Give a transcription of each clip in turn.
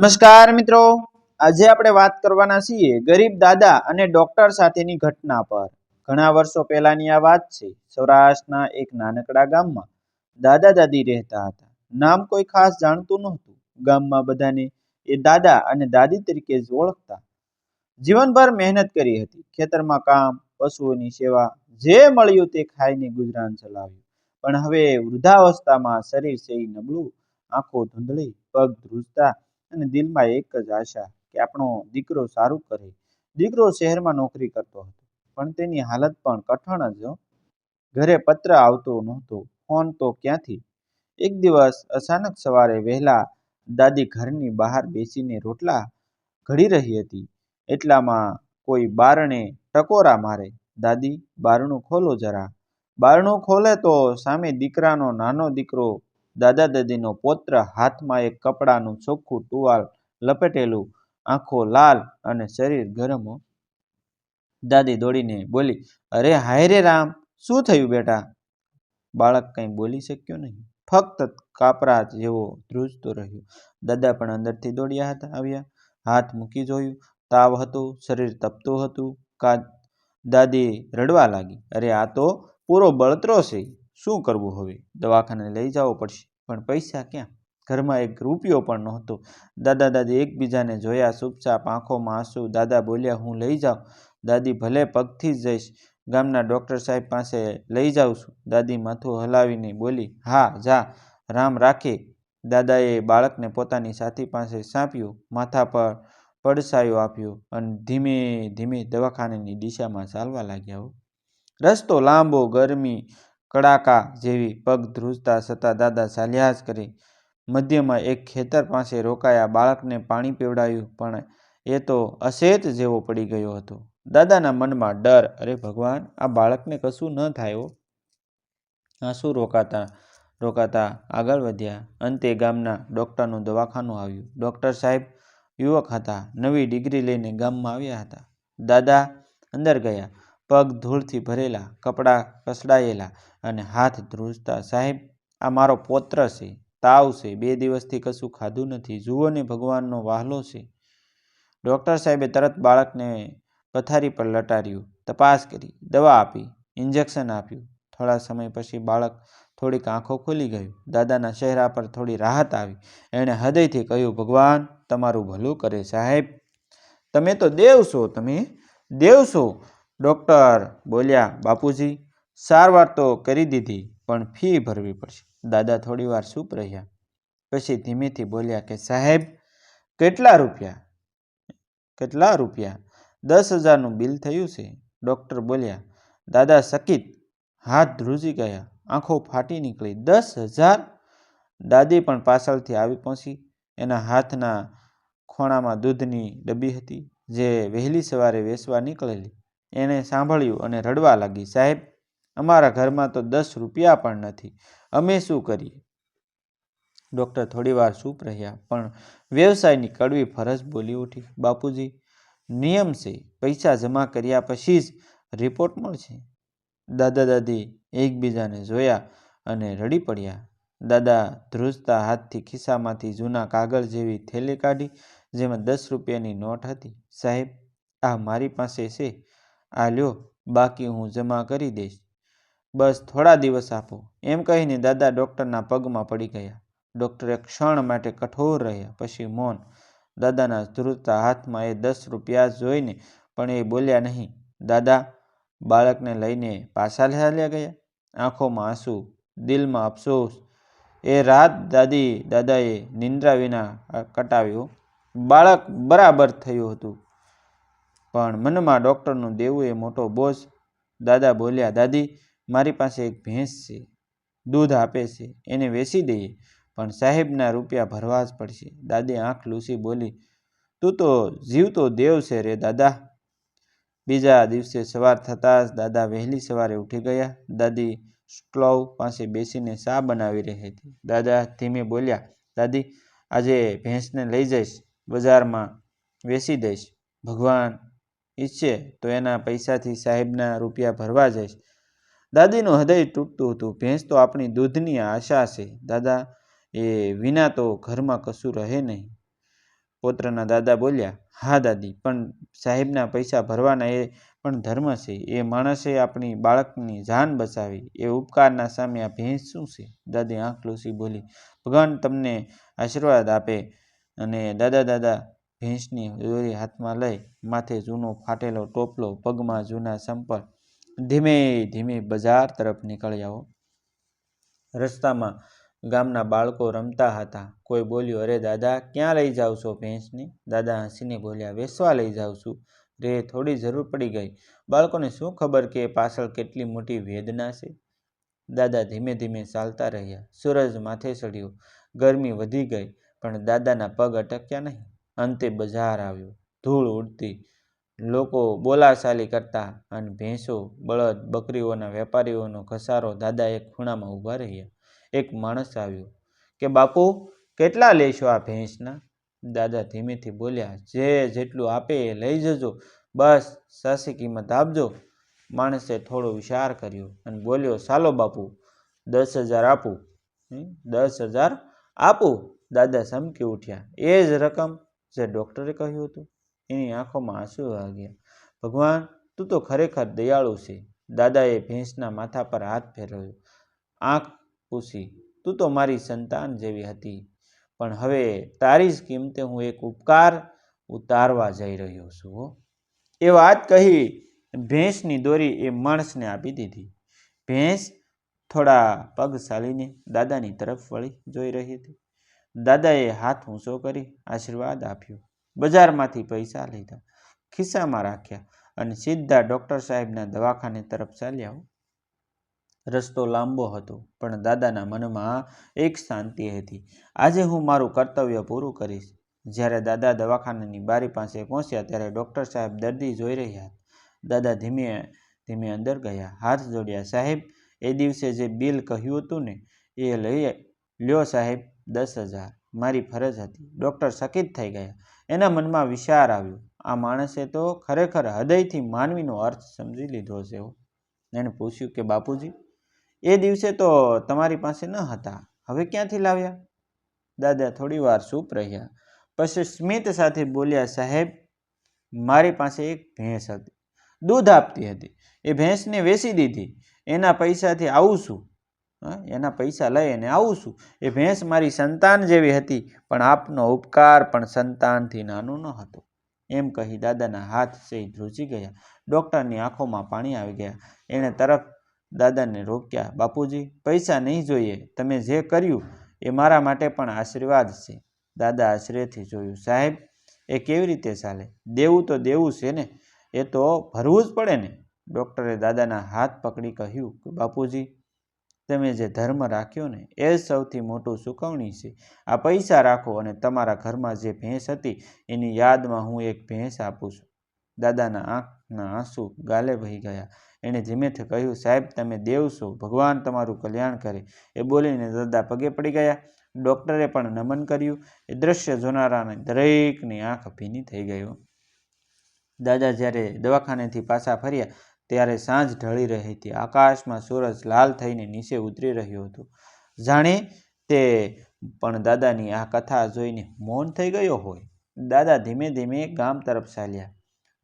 નમસ્કાર મિત્રો. આજે આપણે વાત કરવાના છીએ ગરીબ દાદા અને ડોક્ટર સાથેની ઘટના પર. ઘણા વર્ષો પહેલાની આ વાત છે. સૌરાષ્ટ્રના એક નાનકડા ગામમાં દાદા દાદી રહેતા હતા. નામ કોઈ ખાસ જાણતું નહોતું. ગામમાં બધાને એ દાદા અને દાદી તરીકે જ ઓળખતા. જીવનભર મહેનત કરી હતી. ખેતરમાં કામ, પશુઓની સેવા, જે મળ્યું તે ખાઈને ગુજરાન ચલાવ્યું. પણ હવે વૃદ્ધાવસ્થામાં શરીર છે નબળું, આંખો ધૂંધળી, પગ ધ્રુજતા અને દિલમાં એક જ આશા કે આપણો દીકરો સારું કરે. દીકરો શહેરમાં નોકરી કરતો હતો, પણ તેની હાલત પણ કઠણ જ ઘરે પત્ર આવતો નહોતો, ફોન તો ક્યાંથી? એક દિવસ અચાનક સવારે વહેલા દાદી ઘરની બહાર બેસીને રોટલા ઘડી રહી હતી. એટલામાં કોઈ બારણે ટકોરા મારે, દાદી, બારણું ખોલો જરા. બારણું ખોલે તો સામે દીકરાનો નાનો દીકરો દાદા દાદીનો પોત્ર હાથમાં એક કપડાનું ચોખ્ખું ટુવાલ લપેટેલું, આંખો લાલ અને શરીર ગરમ દાદી દોડીને બોલી, અરે હાય રે રામ, શું થયું બેટા? બાળક કંઈ બોલી શક્યો નહીં. ફક્ત કાપરા જેવો ધ્રુજતો રહ્યો. દાદા પણ અંદરથી દોડ્યા હતા, આવ્યા. હાથ મૂકી જોયું. તાવ હતો, શરીર તપતું હતું. કા દાદી રડવા લાગી. અરે આ તો પૂરો બળતરો છે. શું કરવું હવે? દવાખાને લઈ જવો પડશે. પણ પૈસા ક્યાં? ઘરમાં એક રૂપિયો પણ નહોતો. દાદા દાદી એકબીજાને જોયા, ચૂપચાપ આંખોમાં આંસુ. દાદા બોલ્યા, હું લઈ જાઉં. દાદી ભલે પગથી જ જઈશ. ગામના ડૉક્ટર સાહેબ પાસે લઈ જાઉં છું. દાદી માથું હલાવીને બોલી, હા, જા. રામ રાખે. દાદાએ બાળકને પોતાની સાથી પાસે સાંપ્યું. માથા પર પડસાયો આપ્યો અને ધીમે ધીમે દવાખાનાની દિશામાં ચાલવા લાગ્યા રસ્તો લાંબો, ગરમી. કડાકા જેવી પગ ધ્રુજતા છતાં દાદા ચાલ્યા જ કરે મધ્યમાં એક ખેતર પાસે રોકાયા બાળકને પાણી પીવડાવ્યું પણ એ તો અશેત જેવો પડી ગયો હતો. દાદાના મનમાં ડર, અરે ભગવાન, આ બાળકને કશું ન થાય આંસુ રોકાતા રોકાતા આગળ વધ્યા. અંતે ગામના ડૉક્ટરનું દવાખાનું આવ્યું. ડૉક્ટર સાહેબ યુવક હતા, નવી ડિગ્રી લઈને ગામમાં આવ્યા હતા. દાદા અંદર ગયા, પગ ધૂળથી ભરેલા, કપડાં કસડાયેલા અને હાથ ધ્રુજતા, સાહેબ, આ મારો પૌત્ર છે, તાવ છે, બે દિવસથી કશું ખાધું નથી, જુઓ ને ભગવાનનો વહાલો છે. ડૉક્ટર સાહેબે તરત બાળકને પથારી પર લટાર્યું, તપાસ કરી, દવા આપી, ઇન્જેક્શન આપ્યું. થોડા સમય પછી બાળક થોડીક આંખો ખુલી ગયું. દાદાના ચહેરા પર થોડી રાહત આવી. એણે હૃદયથી કહ્યું, ભગવાન, તમારું ભલું કરે, સાહેબ. તમે તો દેવ છો, તમે દેવ છો. ડૉક્ટર બોલ્યા, બાપુજી સારવાર તો કરી દીધી, પણ ફી ભરવી પડશે. દાદા થોડીવાર ચૂપ રહ્યા. પછી ધીમેથી બોલ્યા કે, સાહેબ, કેટલા રૂપિયા? કેટલા રૂપિયા? દસ હજારનું બિલ થયું છે. ડૉક્ટર બોલ્યા, દાદા સકિત, હાથ ધ્રુજી ગયા. આંખો ફાટી નીકળી. દસ હજાર? દાદી પણ પાછળથી આવી પહોંચી. એના હાથના ખોણામાં દૂધની ડબ્બી હતી, જે વહેલી સવારે વેચવા નીકળેલી. એણે સાંભળ્યું અને રડવા લાગી. સાહેબ અમારા ઘરમાં તો દસ રૂપિયા પણ નથી. અમે શું કરીએ? ડૉક્ટર થોડીવાર ચૂપ રહ્યા, પણ વ્યવસાયની કડવી ફરજ બોલી ઉઠી. બાપુજી, નિયમ છે. પૈસા જમા કર્યા પછી જ રિપોર્ટ મળશે. દાદા, દાદી એકબીજાને જોયા અને રડી પડ્યા. દાદા ધ્રુજતા હાથથી ખિસ્સામાંથી જૂના કાગળ જેવી થેલી કાઢી, જેમાં દસ રૂપિયાની નોટ હતી. સાહેબ, આ મારી પાસે છે. આ લ્યો, બાકી હું જમા કરી દઈશ. બસ થોડા દિવસ આપો. એમ કહીને દાદા ડૉક્ટરના પગમાં પડી ગયા. ડૉક્ટરે ક્ષણ માટે કઠોર રહ્યા, પછી મૌન. દાદાના ધ્રુજતા હાથમાં એ દસ રૂપિયા જોઈને પણ એ બોલ્યા નહીં, દાદા, બાળકને લઈને પાછા ચાલ્યા ગયા? આંખોમાં આંસુ, દિલમાં અફસોસ. એ રાત દાદી, દાદાએ નિંદ્રા વિના કટાવ્યો. બાળક બરાબર થયું હતું. પણ મનમાં ડૉક્ટરનું દેવું એ મોટો બોજ. દાદા બોલ્યા, દાદી મારી પાસે એક ભેંસ છે, દૂધ આપે છે, એને વેચી દઈએ. પણ સાહેબના રૂપિયા ભરવા જ પડશે. દાદી આંખ લૂસી બોલી, તું તો જીવતો દેવ છે રે દાદા. બીજા દિવસે સવાર થતાં જ દાદા વહેલી સવારે ઉઠી ગયા. દાદી સ્ટોવ પાસે બેસીને ચા બનાવી રહી હતી. દાદા ધીમે બોલ્યા, દાદી, આજે ભેંસને લઈ જઈશ, બજારમાં વેચી દઈશ. ભગવાન ઈચ્છે તો એના પૈસાથી સાહેબના રૂપિયા ભરવા જઈશ. દાદીનું હૃદય તૂટતું હતું. ભેંસ તો આપણી દૂધની આશા છે. દાદા, એ વિના તો ઘરમાં કશું રહે નહીં. પોત્રના દાદા બોલ્યા, હા દાદી, પણ સાહેબના પૈસા ભરવાના એ પણ ધર્મ છે. એ માણસે આપણી બાળકની જાન બચાવી. એ ઉપકારના સામે આ ભેંસ શું છે? દાદી આંખ લૂસી બોલી, ભગવાન તમને આશીર્વાદ આપે. અને દાદા દાદા ભેંસની દોરી હાથમાં લઈ માથે જૂનો ફાટેલો ટોપલો પગમાં જૂના સંપલ ધીમે ધીમે બજાર તરફ નીકળ્યા રસ્તામાં ગામના બાળકો રમતા હતા. કોઈ બોલ્યું, અરે દાદા, ક્યાં લઈ જાવ છો ભેંસને? દાદા હસીને બોલ્યા, વેસવા લઈ જાઉં છું. રે, થોડી જરૂર પડી ગઈ. બાળકોને શું ખબર કે પાછળ કેટલી મોટી વેદના છે? દાદા ધીમે ધીમે ચાલતા રહ્યા. સૂરજ માથે ચડ્યો. ગરમી વધી ગઈ, પણ દાદાના પગ અટક્યા નહીં. અંતે બજાર આવ્યો. ધૂળ ઉડતી લોકો બોલાચાલી કરતા અને ભેંસો, બળદ, બકરીઓના વેપારીઓનો ઘસારો દાદા એક ખૂણામાં ઊભા રહ્યા. એક માણસ આવ્યો કે, બાપુ, કેટલા લેશો આ ભેંસના? દાદા ધીમેથી બોલ્યા, જે જેટલું આપે એ લઈ જજો. બસ, સાસી કિંમત આપજો. માણસે થોડો વિચાર કર્યો અને બોલ્યો ચાલો બાપુ, દસ હજાર આપું. દસ હજાર આપું. દાદા ચમકી ઉઠ્યા. એ જ રકમ જે ડૉક્ટરે કહ્યું હતું. એની આંખોમાં આંસુ વાગ્યા ભગવાન, તું તો ખરેખર દયાળુ છે. દાદાએ ભેંસના માથા પર હાથ ફેરવ્યો. આંખ પૂછી, તું તો મારી સંતાન જેવી હતી. પણ હવે તારી જ કિંમતે હું એક ઉપકાર ઉતારવા જઈ રહ્યો છું એ વાત કહી ભેંસની દોરી એ માણસને આપી દીધી. ભેંસ થોડા પગ ચાલીને દાદાની તરફ વળી જોઈ રહી હતી. દાદાએ હાથ ઊંચો કરી આશીર્વાદ આપ્યો. બજારમાંથી પૈસા લીધા. ખિસ્સામાં રાખ્યા અને સીધા ડૉક્ટર સાહેબના દવાખાને તરફ ચાલ્યા રસ્તો લાંબો હતો, પણ દાદાના મનમાં એક શાંતિ હતી. આજે હું મારું કર્તવ્ય પૂરું કરીશ. જ્યારે દાદા દવાખાનાની બારી પાસે પહોંચ્યા ત્યારે ડૉક્ટર સાહેબ દર્દી જોઈ રહ્યા દાદા ધીમે ધીમે અંદર ગયા. હાથ જોડ્યા. સાહેબ, એ દિવસે જે બિલ કહ્યું હતું ને, એ લઈ લ્યો સાહેબ દસ હજાર. મારી ફરજ હતી. ડૉક્ટર સકિત થઈ ગયા. એના મનમાં વિચાર આવ્યો. આ માણસે તો ખરેખર હૃદયથી માનવીનો અર્થ સમજી લીધો છે. એણે પૂછ્યું કે, બાપુજી, એ દિવસે તો તમારી પાસે ન હતા. હવે ક્યાંથી લાવ્યા? દાદા, થોડી વાર ચૂપ રહ્યા. પછી સ્મિત સાથે બોલ્યા, સાહેબ, મારી પાસે એક ભેંસ હતી. દૂધ આપતી હતી. એ ભેંસને વેચી દીધી. એના પૈસાથી આવું છું. એના પૈસા લઈ અને આવું છું. એ ભેંસ મારી સંતાન જેવી હતી, પણ આપનો ઉપકાર પણ સંતાનથી નાનો ન હતો. એમ કહી દાદાના હાથ સે ધ્રુજી ગયા. ડૉક્ટરની આંખોમાં પાણી આવી ગયા. એણે તરફ દાદાને રોક્યા, બાપુજી, પૈસા નહીં જોઈએ. તમે જે કર્યું એ મારા માટે પણ આશીર્વાદ છે. દાદા આશ્રયથી જોયું, સાહેબ, એ કેવી રીતે ચાલે? દેવું તો દેવું છે ને? એ તો ભરવું જ પડે ને? ડૉક્ટરે દાદાના હાથ પકડી કહ્યું કે, બાપુજી તમે જે ધર્મ રાખ્યો ને, એ સૌથી મોટું સુકવણી છે. આ પૈસા રાખો અને તમારા ઘરમાં જે ભેંસ હતી, એની યાદમાં હું એક ભેંસ આપું છું. દાદાના આંખના આંસુ ગાલે વહી ગયા. એણે ધીમેથી કહ્યું, સાહેબ, તમે દેવ છો, ભગવાન તમારું કલ્યાણ કરે. એ બોલીને દાદા પગે પડી ગયા. ડૉક્ટરે પણ નમન કર્યું. એ દ્રશ્ય જોનારાને દરેકની આંખ ભીની થઈ ગયો. દાદા જ્યારે દવાખાનેથી પાછા ફર્યા ત્યારે સાંજ ઢળી રહી હતી. આકાશમાં સૂરજ લાલ થઈને નીચે ઉતરી રહ્યો હતો. જાણે તે, પણ દાદાની આ કથા જોઈને મૌન થઈ ગયો હોય. દાદા ધીમે ધીમે ગામ તરફ ચાલ્યા.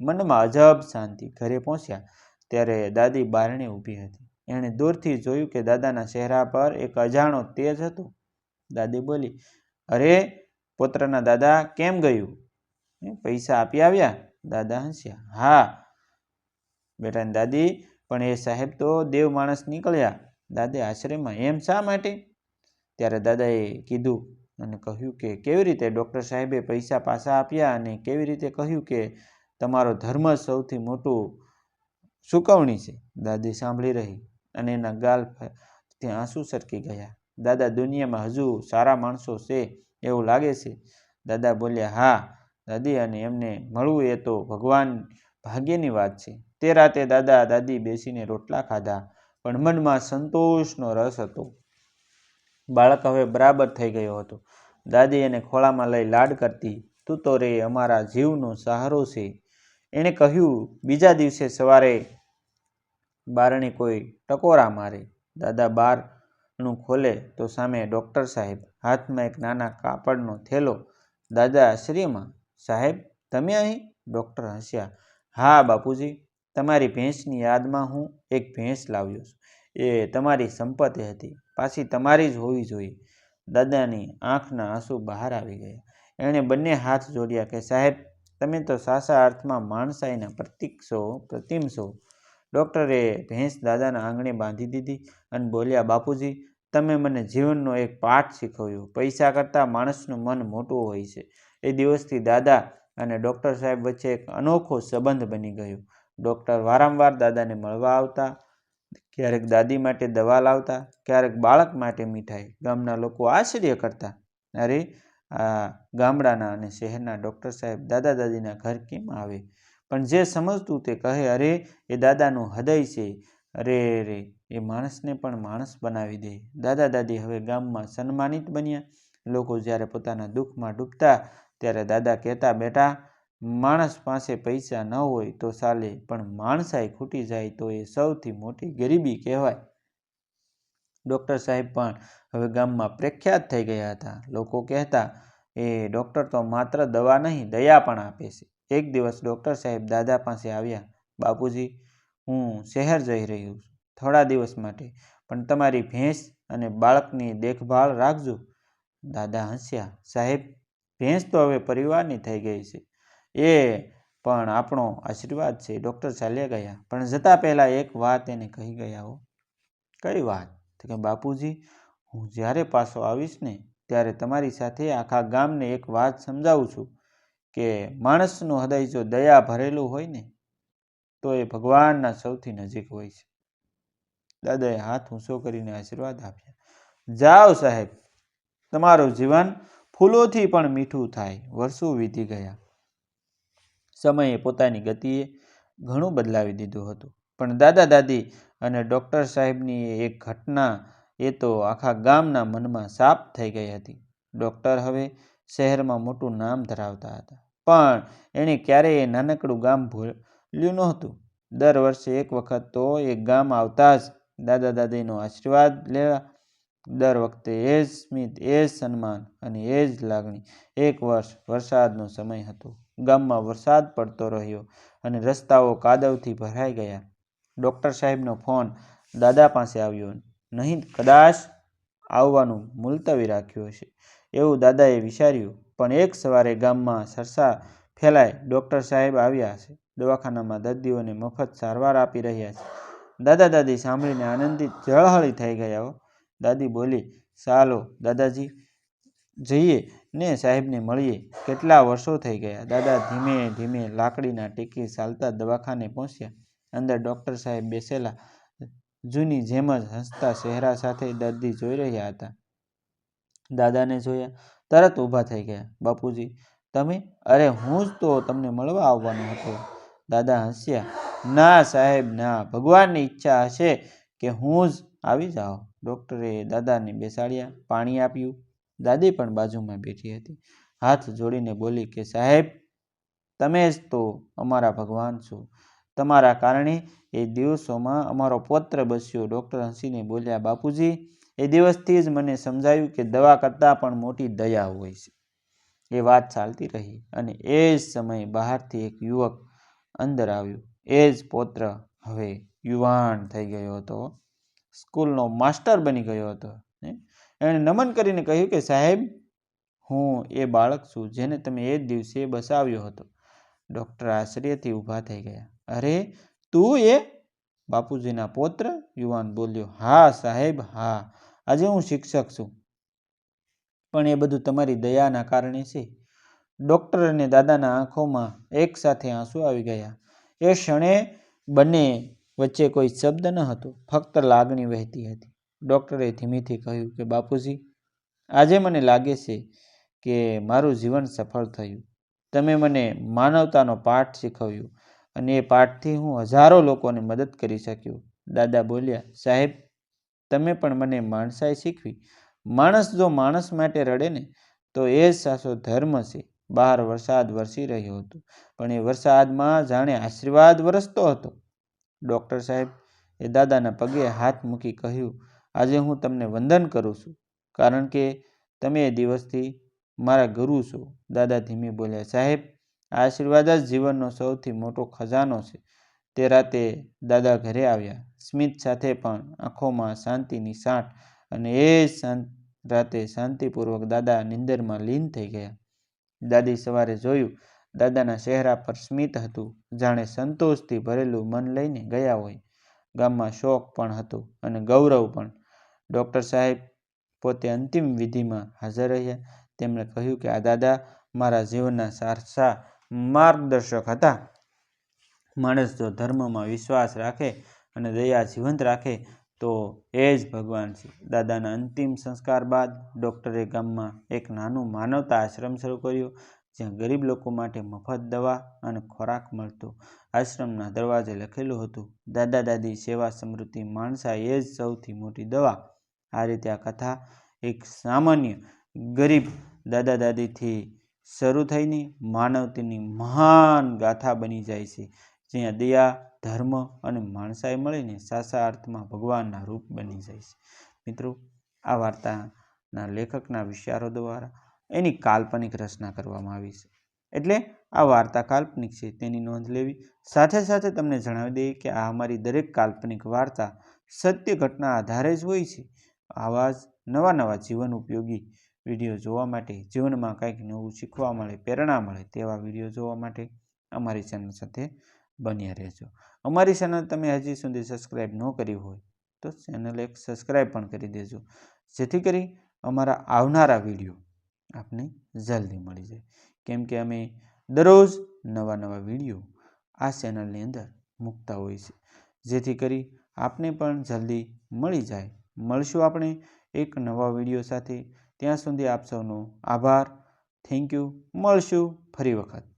મનમાં અજબ શાંતિ ઘરે પહોંચ્યા ત્યારે દાદી બારણે ઊભી હતી. એણે દૂરથી જોયું કે દાદાના ચહેરા પર એક અજાણો તેજ હતો. દાદી બોલી, અરે, પુત્રના દાદા કેમ ગયું? પૈસા આપી આવ્યા? દાદા હસ્યા. હા બેટા ને દાદી, પણ એ સાહેબ તો દેવ માણસ નીકળ્યા. દાદે આશ્રયમાં એમ શા માટે? ત્યારે દાદાએ કીધું અને કહ્યું કે કેવી રીતે ડૉક્ટર સાહેબે પૈસા પાછા આપ્યા અને કેવી રીતે કહ્યું કે તમારો ધર્મ સૌથી મોટું સુકવણી છે. દાદી સાંભળી રહી અને એના ગાલ ત્યાં આંસુ સરકી ગયા. દાદા, દુનિયામાં હજુ સારા માણસો છે એવું લાગે છે. દાદા બોલ્યા, હા, દાદી, અને એમને મળવું એ તો ભગવાન ભાગ્યની વાત છે. તે રાતે દાદા દાદી બેસીને રોટલા ખાધા, પણ મનમાં સંતોષનો રસ હતો. બાળક હવે બરાબર થઈ ગયો હતો. દાદી એને ખોળામાં લઈ લાડ કરતી, તું તો રે, અમારા જીવનો સહારો છે. એણે કહ્યું, બીજા દિવસે સવારે બારણે કોઈ ટકોરા મારે. દાદા બારણું ખોલે તો સામે ડૉક્ટર સાહેબ, હાથમાં એક નાના કાપડનો થેલો. દાદા શ્રીમાં સાહેબ, તમે અહીં? ડૉક્ટર હસ્યા હા, બાપુજી. તમારી ભેંસની યાદમાં હું એક ભેંસ લાવ્યો છું. એ તમારી સંપત્તિ હતી. પાછી તમારી જ હોવી જોઈએ. દાદાની આંખના આંસુ બહાર આવી ગયા. એણે બંને હાથ જોડ્યા કે, સાહેબ, તમે તો સાચા અર્થમાં માણસાઈના પ્રતિક છો, પ્રતિમ છો. ડૉક્ટરે ભેંસ દાદાના આંગણે બાંધી દીધી અને બોલ્યા, બાપુજી, તમે મને જીવનનો એક પાઠ શીખવ્યો. પૈસા કરતાં માણસનું મન મોટું હોય છે. એ દિવસથી દાદા અને ડૉક્ટર સાહેબ વચ્ચે એક અનોખો સંબંધ બની ગયો. ડૉક્ટર વારંવાર દાદાને મળવા આવતા, ક્યારેક દાદી માટે દવા લાવતા, ક્યારેક બાળક માટે મીઠાઈ. ગામના લોકો આશ્ચર્ય કરતા, અરે, આ ગામડાના અને શહેરના ડૉક્ટર સાહેબ દાદા દાદીના ઘર કેમ આવે? પણ જે સમજતું તે કહે, અરે, એ દાદાનું હૃદય છે. અરે રે એ માણસને પણ માણસ બનાવી દે. દાદા દાદી હવે ગામમાં સન્માનિત બન્યા. લોકો જ્યારે પોતાના દુઃખમાં ડૂબતા ત્યારે દાદા કહેતા, બેટા, માણસ પાસે પૈસા ન હોય તો ચાલે, પણ માણસાઈ ખૂટી જાય તો એ સૌથી મોટી ગરીબી કહેવાય. ડૉક્ટર સાહેબ પણ હવે ગામમાં પ્રખ્યાત થઈ ગયા હતા. લોકો કહેતા, એ ડૉક્ટર તો માત્ર દવા નહીં, દયા પણ આપે છે. એક દિવસ ડૉક્ટર સાહેબ દાદા પાસે આવ્યા, બાપુજી, હું શહેર જઈ રહ્યો છું, થોડા દિવસ માટે, પણ તમારી ભેંસ અને બાળકની દેખભાળ રાખજો. દાદા હસ્યા, સાહેબ ભેંસ તો હવે પરિવારની થઈ ગઈ છે. એ પણ આપણો આશીર્વાદ છે. ડૉક્ટર ચાલ્યા ગયા. પણ જતાં પહેલાં એક વાત એને કહી ગયા હો. કઈ વાત? તો કે, બાપુજી, હું જ્યારે પાછો આવીશ ને, ત્યારે તમારી સાથે આખા ગામને એક વાત સમજાવું છું કે માણસનું હૃદય જો દયા ભરેલું હોય ને, તો એ ભગવાનના સૌથી નજીક હોય છે. દાદાએ હાથ ઊંચો કરીને આશીર્વાદ આપ્યા. જાઓ સાહેબ, તમારું જીવન ફૂલોથી પણ મીઠું થાય. વર્ષો વીતી ગયા. સમયે પોતાની ગતિએ ઘણું બદલાવી દીધું હતું. પણ દાદા દાદી અને ડૉક્ટર સાહેબની એક ઘટના એ તો આખા ગામના મનમાં સાપ થઈ ગઈ હતી. ડૉક્ટર હવે શહેરમાં મોટું નામ ધરાવતા હતા. પણ એણે ક્યારેય એ નાનકડું ગામ ભૂલ્યું નહોતું. દર વર્ષે એક વખત તો એ ગામ આવતા જ દાદા દાદીનો આશીર્વાદ લેવા દર વખતે એ જ સ્મિત, એ જ સન્માન અને એ જ લાગણી. એક વર્ષ વરસાદનો સમય હતો. ગામમાં વરસાદ પડતો રહ્યો અને રસ્તાઓ કાદવથી ભરાઈ ગયા. ડૉક્ટર સાહેબનો ફોન દાદા પાસે આવ્યો. નહીં કદાચ આવવાનું મુલતવી રાખ્યું હશે. એવું દાદાએ વિચાર્યું. પણ એક સવારે ગામમાં સરસા ફેલાય ડૉક્ટર સાહેબ આવ્યા છે દવાખાનામાં દર્દીઓને મફત સારવાર આપી રહ્યા છે. દાદા દાદી સાંભળીને આનંદિત જળહળી થઈ ગયા હો. દાદી બોલી ચાલો દાદાજી, જઈએ ને સાહેબને મળીએ. કેટલા વર્ષો થઈ ગયા. દાદા ધીમે ધીમે લાકડીના ટેકી ચાલતા દવાખાને પહોંચ્યા. અંદર ડૉક્ટર સાહેબ બેસેલા. જૂની જેમ જ હસતા ચહેરા સાથે દર્દી જોઈ રહ્યા હતા. દાદાને જોયા, તરત ઊભા થઈ ગયા. બાપુજી, તમે? અરે હું જ તો તમને મળવા આવવાનો હતો. દાદા હસ્યા. ના સાહેબ, ના. ભગવાનની ઈચ્છા હશે કે હું જ આવી જાઓ ડૉક્ટરે દાદાને બેસાડ્યા, પાણી આપ્યું. દાદી પણ બાજુમાં બેઠી હતી. હાથ જોડીને બોલી કે, સાહેબ, તમે જ તો અમારા ભગવાન છો. તમારા કારણે એ દિવસોમાં અમારો પૌત્ર બસ્યો. ડૉક્ટર હસીને બોલ્યા, બાપુજી, એ દિવસથી જ મને સમજાયું કે દવા કરતાં પણ મોટી દયા હોય છે. એ વાત ચાલતી રહી અને એ જ સમયે બહારથી એક યુવક અંદર આવ્યો. એ જ પૌત્ર હવે યુવાન થઈ ગયો હતો. સ્કૂલનો માસ્ટર બની ગયો હતો એણે નમન કરીને કહ્યું કે, સાહેબ, હું એ બાળક છું જેને તમે એ જ દિવસે બસાવ્યો હતો. ડૉક્ટર આશ્ચર્યથી ઊભા થઈ ગયા. અરે, તું એ? બાપુજીના પૌત્ર યુવાન બોલ્યો, હા, સાહેબ, હા, આજે હું શિક્ષક છું. પણ એ બધું તમારી દયાના કારણે છે. ડૉક્ટર અને દાદાના આંખોમાં એકસાથે આંસુ આવી ગયા. એ ક્ષણે બંને વચ્ચે કોઈ શબ્દ ન હતો. ફક્ત લાગણી વહેતી હતી. ડૉક્ટરે ધીમેથી કહ્યું કે, બાપુજી, આજે મને લાગે છે કે મારું જીવન સફળ થયું. તમે મને માનવતાનો પાઠ શીખવ્યો અને એ પાઠથી હું હજારો લોકોને મદદ કરી શક્યો. દાદા બોલ્યા, સાહેબ, તમે પણ મને માણસાઈ શીખવી. માણસ જો માણસ માટે રડે ને, તો એ જ સાચો ધર્મ છે. બહાર વરસાદ વરસી રહ્યો હતો, પણ એ વરસાદમાં જાણે આશીર્વાદ વરસતો હતો. ડૉક્ટર સાહેબ એ દાદાના પગે હાથ મૂકી કહ્યું, આજે હું તમને વંદન કરું છું, કારણ કે તમે એ દિવસથી મારા ગુરુ છો. દાદા ધીમે બોલ્યા, સાહેબ આશીર્વાદ જ જીવનનો સૌથી મોટો ખજાનો છે. તે રાતે દાદા ઘરે આવ્યા. સ્મિત સાથે પણ આંખોમાં શાંતિની સાંઠ અને એ રાતે શાંતિપૂર્વક દાદા નિંદરમાં લીન થઈ ગયા. દાદી સવારે જોયું દાદાના ચહેરા પર સ્મિત હતું. જાણે સંતોષથી ભરેલું મન લઈને ગયા હોય. ગામમાં શોક પણ હતો અને ગૌરવ પણ. ડૉક્ટર સાહેબ પોતે અંતિમ વિધિમાં હાજર રહ્યા. તેમણે કહ્યું કે, આ દાદા મારા જીવનના સારસા માર્ગદર્શક હતા. માણસ જો ધર્મમાં વિશ્વાસ રાખે અને દયા જીવંત રાખે, તો એ જ ભગવાન છે. દાદાના અંતિમ સંસ્કાર બાદ ડૉક્ટરે ગામમાં એક નાનું માનવતા આશ્રમ શરૂ કર્યો. જ્યાં ગરીબ લોકો માટે મફત દવા અને ખોરાક મળતો. આશ્રમના દરવાજે લખેલું હતું, દાદા દાદી સેવા સમૃદ્ધિ માણસા એ જ સૌથી મોટી દવા. આ રીતે આ કથા એક સામાન્ય ગરીબ દાદા દાદીથી શરૂ થઈને માનવતાની મહાન ગાથા બની જાય છે, જ્યાં દયા, ધર્મ અને માણસાઈ મળીને સાચા અર્થમાં ભગવાનના રૂપ બની જાય છે. મિત્રો, આ વાર્તાના લેખકના વિચારો દ્વારા એની કાલ્પનિક રચના કરવામાં આવી છે. એટલે આ વાર્તા કાલ્પનિક છે, તેની નોંધ લેવી. સાથે સાથે તમને જણાવી દઈએ કે આ અમારી દરેક કાલ્પનિક વાર્તા સત્ય ઘટના આધારે જ હોય છે. આવા જ નવા નવા જીવન ઉપયોગી વીડિયો જોવા માટે, જીવનમાં કંઈક નવું શીખવા મળે, પ્રેરણા મળે તેવા વીડિયો જોવા માટે અમારી ચેનલ સાથે બન્યા રહેજો. અમારી ચેનલ તમે હજી સુધી સબસ્ક્રાઈબ ન કરી હોય તો ચેનલ એક સબસ્ક્રાઈબ પણ કરી દેજો. જેથી કરી અમારા આવનારા વીડિયો આપને જલ્દી મળી જાય. કેમ કે અમે દરરોજ નવા નવા વીડિયો આ ચેનલની અંદર મૂકતા હોઈએ છીએ. જેથી કરી આપને પણ જલ્દી મળી જાય. મળશું આપણે એક નવા વીડિયો સાથે. ત્યાં સુધી આપ સૌનો આભાર. થેન્ક યુ મળશું ફરી વખત.